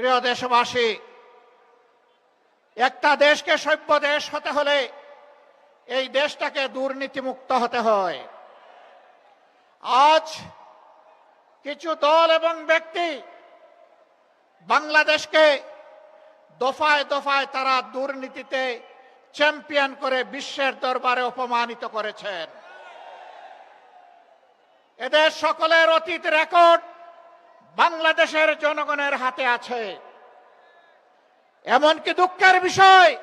প্রিয় দেশবাসী, একটা দেশকে সভ্য দেশ হতে হলে এই দেশটাকে দুর্নীতিমুক্ত হতে হয়। আজ কিছু দল এবং ব্যক্তি বাংলাদেশকে দফায় দফায় তারা দুর্নীতিতে চ্যাম্পিয়ন করে বিশ্বের দরবারে অপমানিত করেছেন। এদের সকলের অতীত রেকর্ড বাংলাদেশের জনগণের হাতে আছে। এমনকি দুঃখের বিষয়,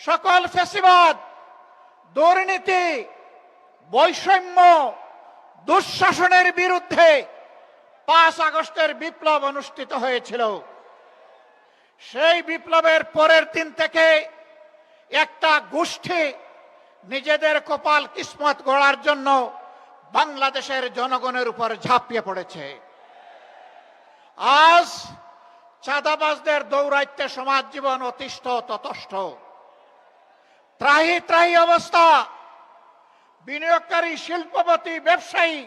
সকল ফেসিবাদ, দুর্নীতি, বৈষম্য, দুঃশাসনের বিরুদ্ধে পাঁচ আগস্টের বিপ্লব অনুষ্ঠিত হয়েছিল। সেই বিপ্লবের পরের দিন থেকে একটা গোষ্ঠী নিজেদের কপাল কিসমত গড়ার জন্য বাংলাদেশের জনগণের উপর ঝাঁপিয়ে পড়েছে। আজ চাঁদাবাজদের দৌরাইত্যে সমাজ জীবন অতিষ্ঠ ততষ্ঠ। ত্রাহি ত্রাহি অবস্থা। বিনিয়োগকারী, শিল্পপতি, ব্যবসায়ী,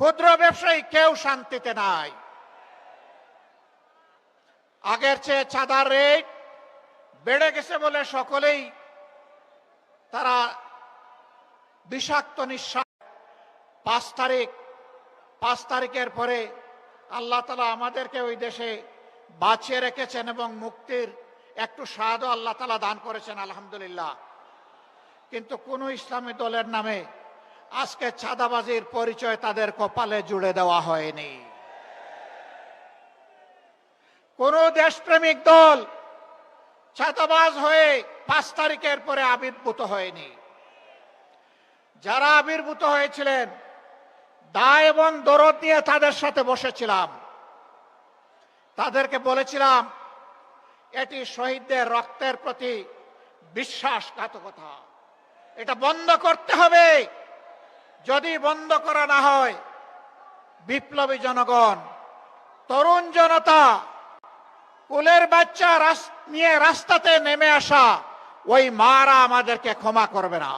ক্ষুদ্র ব্যবসায়ী কেউ শান্তিতে নাই। আগের চেয়ে চাঁদার রেট বেড়ে গেছে বলে সকলেই তারা বিষাক্ত নিঃশ্বাস। পাঁচ তারিখ, পাঁচ তারিখের পরে আল্লাহ তালা আমাদেরকে ওই দেশে বাঁচিয়ে রেখেছেন এবং মুক্তির একটু স্বাদও আল্লাহ তালা দান করেছেন, আলহামদুলিল্লাহ। কিন্তু কোন ইসলামী দলের নামে আজকে চাঁদাবাজির পরিচয় তাদের কপালে জুড়ে দেওয়া হয়নি। কোন দেশপ্রেমিক দল ছাতাবাজ হয়ে পাঁচ তারিখের পরে আবির্ভূত হয়নি। যারা আবির্ভূত হয়েছিলেন দায় এবং দরদ নিয়ে তাদের সাথে বসেছিলাম। তাদেরকে বলেছিলাম, এটি শহীদদের রক্তের প্রতি বিশ্বাসঘাতকতা। এটা বন্ধ করতে হবে। যদি বন্ধ করা না হয়, বিপ্লবী জনগণ, তরুণ জনতা, কুলের বাচ্চা নিয়ে রাস্তাতে নেমে আসা, ওই মারা আমাদেরকে ক্ষমা করবে না।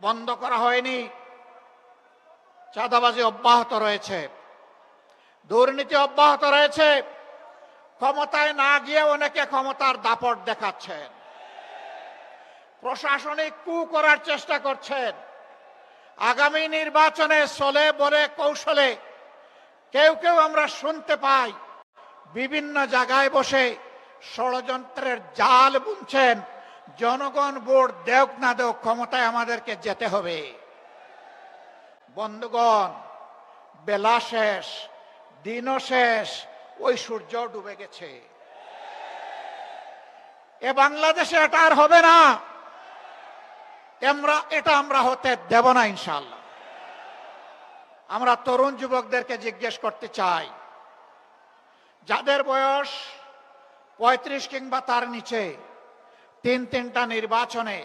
বন্ধ করা হয়নি। চাঁদাবাজি অব্যাহত রয়েছে। দুর্নীতি অব্যাহত রয়েছে। ক্ষমতায় না গিয়ে অনেকে ক্ষমতার দাপট দেখাচ্ছেন। প্রশাসনিক কু করার চেষ্টা করছেন। আগামী নির্বাচনে চলে বলে কৌশলে কেউ কেউ আমরা শুনতে পাই। বিভিন্ন জায়গায় বসে ষড়যন্ত্রের জাল বুনছেন। জনগণ ভোট দেওক না দেওক ক্ষমতায় আমাদেরকে যেতে হবে। বন্ধুগণ, বেলা শেষ, দিনও শেষ, ওই সূর্য ডুবে গেছে। এ বাংলাদেশে এটা আর হবে না। আমরা, এটা আমরা হতে দেব না ইনশাল্লাহ আমরা তরুণ যুবকদেরকে জিজ্ঞেস করতে চাই, যাদের বয়স পঁয়ত্রিশ কিংবা তার নিচে তিন তিনটা নির্বাচনে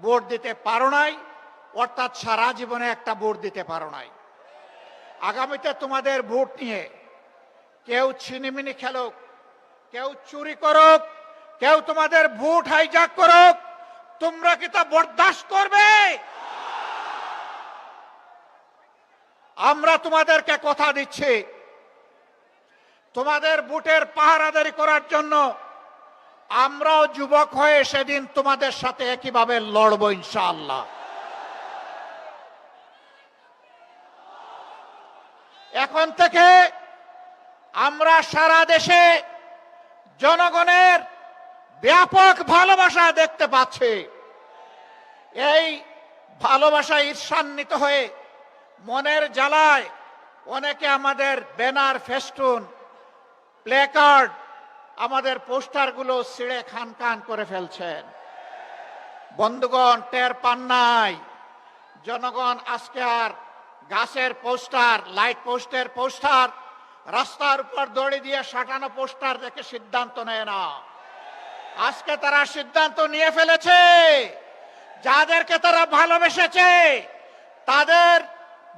ভোট দিতে পারো নাই, অর্থাৎ সারা জীবনে একটা ভোট দিতে পারো নাই। আগামীতে তোমাদের ভোট নিয়ে কেউ ছিনিমিনি খেলুক, কেউ চুরি করুক, কেউ তোমাদের ভোট হাইজাক করুক, তোমরা কি তা বরদাস্ত করবে? আমরা তোমাদেরকে কথা দিচ্ছি, তোমাদের বুটের পাহারাদারি করার জন্য আমরাও যুবক হয়ে সেদিন তোমাদের সাথে একইভাবে লড়ব ইনশাআল্লাহ। এখন থেকে আমরা সারা দেশে জনগণের ব্যাপক ভালোবাসা দেখতে পাচ্ছি। এই ভালোবাসা ঈর্ষান্বিত হয়ে মনের জ্বালায় অনেকে আমাদের ব্যানার, ফেস্টুন, প্লেকার্ড আমাদের পোস্টারগুলো ছিঁড়ে খান খান করে ফেলছেন। বন্ধুগণ, টের পান নাই। জনগণ, আজকে আর গাছের পোস্টার, লাইট পোস্টের পোস্টার, রাস্তার উপর দড়ি দিয়ে সাঁটানো পোস্টার দেখে সিদ্ধান্ত নেয় না। আজকে তারা সিদ্ধান্ত নিয়ে ফেলেছে, যাদেরকে তারা ভালোবেসেছে, তাদের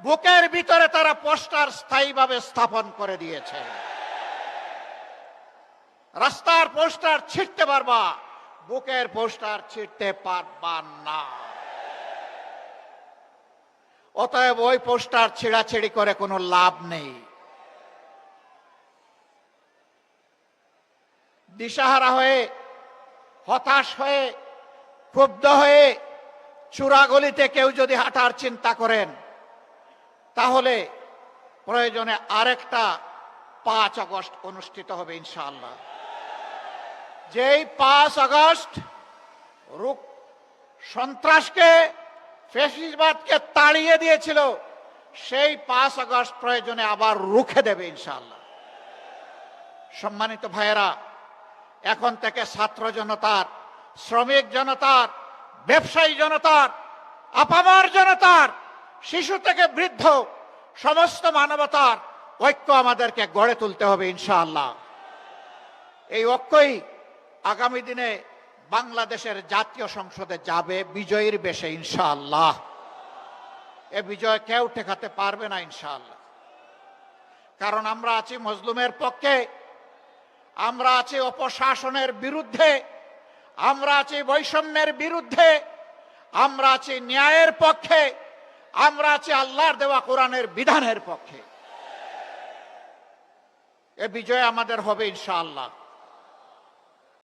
বুকের ভিতরে তারা পোস্টার স্থায়ীভাবে স্থাপন করে দিয়েছে। রাস্তার পোস্টার ছিটতে পারবা, বুকের পোস্টার ছিটতে পারবা না। অতএব ওই পোস্টার ছিড়াছিড়ি করে কোনো লাভ নেই। দিশাহারা হয়ে, হতাশ হয়ে, ক্ষুব্ধ হয়ে চূড়াগলিতে কেউ যদি হাঁটার চিন্তা করেন, তাহলে প্রয়োজনে আরেকটা পাঁচ আগস্ট অনুষ্ঠিত হবে ইনশাআল্লাহ। যেই পাঁচ আগস্ট রুক সন্ত্রাসকে ফেসিসবাদকে তাড়িয়ে দিয়েছিল, সেই পাঁচ আগস্ট প্রয়োজনে আবার রুখে দেবে ইনশাল্লাহ সম্মানিত ভাইয়েরা, এখন থেকে ছাত্র জনতার, শ্রমিক জনতার, ব্যবসায়ী জনতার, আপামার জনতার, শিশু থেকে বৃদ্ধ, সমস্ত মানবতার ঐক্য আমাদেরকে গড়ে তুলতে হবে ইনশাআল্লাহ। এই ঐক্যই আগামী দিনে বাংলাদেশের জাতীয় সংসদে যাবে বিজয়ীর বেশে, ইনশাআল্লাহ। এ বিজয় কেউ ঠেকাতে পারবে না, ইনশাআল্লাহ। কারণ আমরা আছি মজলুমের পক্ষে, আমরা আছি অপশাসনের বিরুদ্ধে, আমরা আছি বৈষম্যের বিরুদ্ধে, আমরা আছি ন্যায়ের পক্ষে, আমরা আছি আল্লাহর দেওয়া কোরআনের বিধানের পক্ষে। এ বিজয় আমাদের হবে, ইনশাআল্লাহ।